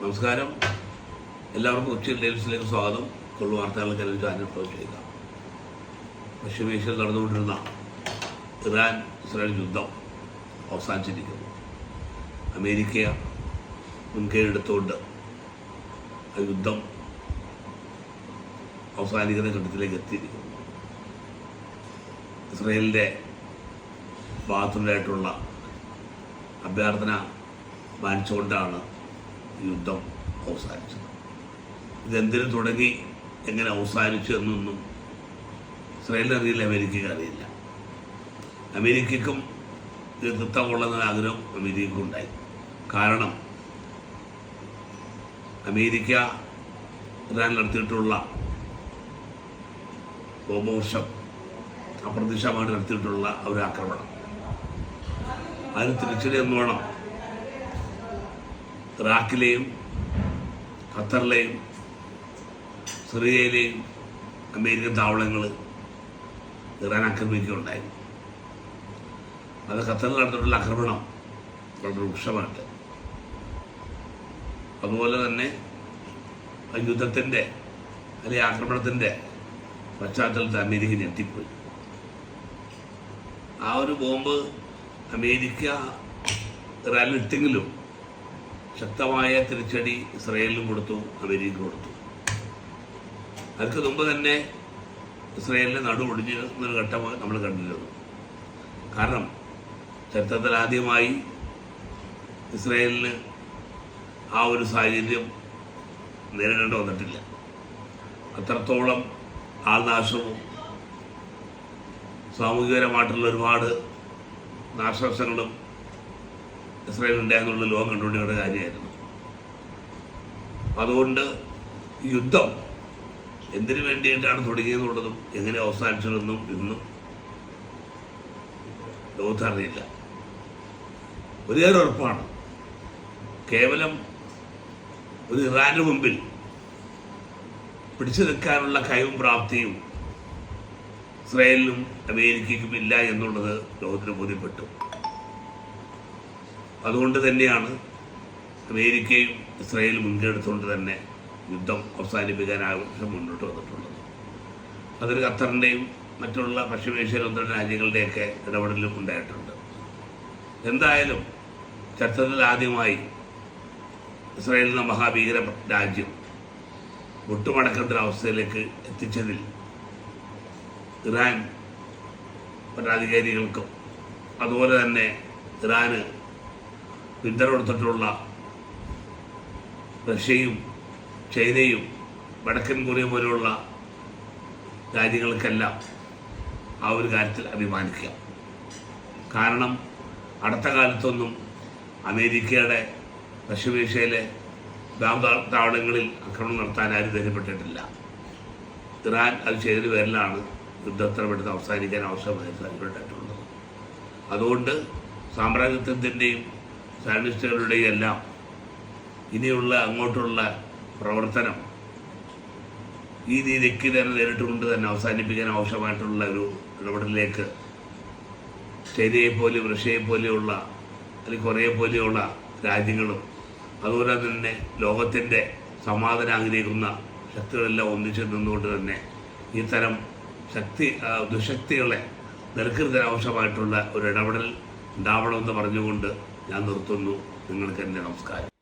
നമസ്കാരം. എല്ലാവർക്കും കൊച്ചി ഡെയിൽസിലേക്ക് സ്വാഗതം. കൊള്ളു വാർത്തകളൊക്കെ അനുഭവം ചെയ്യുക. പശ്ചിമേഷ്യയിൽ നടന്നുകൊണ്ടിരുന്ന ഇറാൻ ഇസ്രായേൽ യുദ്ധം അവസാനിച്ചിരിക്കുന്നു. അമേരിക്ക മുൻകൈയെടുത്തുകൊണ്ട് ആ യുദ്ധം അവസാനിക്കുന്ന ഘട്ടത്തിലേക്ക് എത്തിയിരിക്കുന്നു. ഇസ്രയേലിന്റെ ഭാഗത്തുണ്ടായിട്ടുള്ള അഭ്യർത്ഥന മാനിച്ചുകൊണ്ടാണ് യുദ്ധം അവസാനിച്ചത് ഇതെന്തിനു തുടങ്ങി? എങ്ങനെ അവസാനിച്ചു എന്നൊന്നും ഇസ്രായേലിന് അറിയില്ല അമേരിക്കയ്ക്ക് അറിയില്ല. അമേരിക്കക്കും ഇത് കൊള്ളുന്ന ആഗ്രഹം അമേരിക്കയ്ക്കും ഉണ്ടായി. കാരണം അമേരിക്ക ഇറാൻ നടത്തിയിട്ടുള്ള ബോംബവർഷം അപ്രതീക്ഷിതമായിട്ട് നടത്തിയിട്ടുള്ള ഒരു ആക്രമണം. അതിന് തിരിച്ചടി എന്ന് വേണം. ഇറാഖിലെയും ഖത്തറിലെയും സിറിയയിലെയും അമേരിക്കൻ താവളങ്ങൾ ഇറാൻ ആക്രമിക്കുകയുണ്ടായി. അത് ഖത്തറിൽ നടന്നിട്ടുള്ള ആക്രമണം വളരെ രൂക്ഷമായിട്ട്. അതുപോലെ തന്നെ ആ യുദ്ധത്തിന്റെ അല്ലെങ്കിൽ ആക്രമണത്തിന്റെ പശ്ചാത്തലത്തിൽ അമേരിക്ക ഞെട്ടിപ്പോയി. ആ ഒരു ബോംബ് അമേരിക്ക ഇറാനിൽ ഇട്ടെങ്കിലും ശക്തമായ തിരിച്ചടി ഇസ്രയേലിനും കൊടുത്തു അമേരിക്ക കൊടുത്തു. അതിന് മുമ്പ് തന്നെ ഇസ്രയേലിനെ നടുവൊടിഞ്ഞിരുന്നൊരു ഘട്ടം നമ്മൾ കണ്ടിരുന്നു. കാരണം ചരിത്രത്തിൽ ആദ്യമായി ഇസ്രയേലിന് ആ ഒരു സാഹചര്യം നേരിടേണ്ടി വന്നിട്ടില്ല. അത്രത്തോളം ആൾനാശവും സാമൂഹികപരമായിട്ടുള്ള ഒരുപാട് നാശനഷ്ടങ്ങളും ഇസ്രായേൽ ഉണ്ടായെന്നുള്ള ലോകം കണ്ടുകൊണ്ടിരുന്ന കാര്യമായിരുന്നു. അതുകൊണ്ട് യുദ്ധം എന്തിനു വേണ്ടിയിട്ടാണ് തുടങ്ങിയെന്നുള്ളതും എങ്ങനെ അവസാനിച്ചതെന്നും ഇന്നും ലോകത്തറിയില്ല ഒരേറെ ഉറപ്പാണ് കേവലം ഒരു ഇറാന് മുമ്പിൽ പിടിച്ചു നിൽക്കാനുള്ള കഴിവും പ്രാപ്തിയും ഇസ്രായേലിനും അമേരിക്കയ്ക്കും ഇല്ല എന്നുള്ളത് ലോകത്തിന് ബോധ്യപ്പെട്ടു. അതുകൊണ്ട് തന്നെയാണ് അമേരിക്കയും ഇസ്രായേലും മുൻകെടുത്തുകൊണ്ട് തന്നെ യുദ്ധം അവസാനിപ്പിക്കാൻ ആവശ്യം മുന്നോട്ട് വന്നിട്ടുള്ളത്. അതിൽ ഖത്തറിന്റെയും മറ്റുള്ള പശ്ചിമേഷ്യ രാജ്യങ്ങളുടെയൊക്കെ ഇടപെടലും ഉണ്ടായിട്ടുണ്ട്. എന്തായാലും ചരിത്രത്തിൽ ആദ്യമായി ഇസ്രായേൽ എന്ന മഹാഭീകര രാജ്യം മുട്ടുമടക്കേണ്ട അവസ്ഥയിലേക്ക് എത്തിച്ചതിൽ ഇറാൻ ഭരണാധികാരികൾക്കും അതുപോലെ തന്നെ ഇറാന് പിന്തുണ കൊടുത്തിട്ടുള്ള റഷ്യയും ചൈനയും വടക്കൻ കൊറിയ പോലെയുള്ള രാജ്യങ്ങൾക്കെല്ലാം ആ ഒരു കാര്യത്തിൽ അഭിമാനിക്കുക. കാരണം അടുത്ത കാലത്തൊന്നും അമേരിക്കയുടെ പശ്ചിമേഷ്യയിലെ താവളങ്ങളിൽ ആക്രമണം നടത്താൻ ആരും ധൈര്യപ്പെട്ടിട്ടില്ല. ഇറാൻ അത് ചെയ്തതിന് പേരിലാണ് യുദ്ധത്ര പെട്ടെന്ന് അവസാനിക്കാൻ താല്പര്യപ്പെട്ടിട്ടുള്ളത് അതുകൊണ്ട് സാമ്രാജ്യത്വത്തിന്റെയും സാനിസ്റ്റുകളുടെയും എല്ലാം ഇനിയുള്ള അങ്ങോട്ടുള്ള പ്രവർത്തനം ഈ രീതിക്ക് തന്നെ നേരിട്ടുകൊണ്ട് തന്നെ അവസാനിപ്പിക്കാൻ ആവശ്യമായിട്ടുള്ള ഒരു ഇടപെടലിലേക്ക് ചൈനയെ പോലെ റഷ്യയെ പോലെയുള്ള അല്ലെങ്കിൽ കൊറിയയെ പോലെയുള്ള രാജ്യങ്ങളും അതുപോലെ തന്നെ ലോകത്തിന്റെ സമാധാനം ആഗ്രഹിക്കുന്ന ശക്തികളെല്ലാം ഒന്നിച്ചു നിന്നുകൊണ്ട് തന്നെ ഇത്തരം ശക്തി ദുശക്തികളെ നിലനിർത്താൻ ആവശ്യമായിട്ടുള്ള ഒരു ഇടപെടൽ ഉണ്ടാവണമെന്ന് പറഞ്ഞുകൊണ്ട് ഞാൻ നിർത്തുന്നു. നിങ്ങൾക്ക് എന്റെ നമസ്കാരം.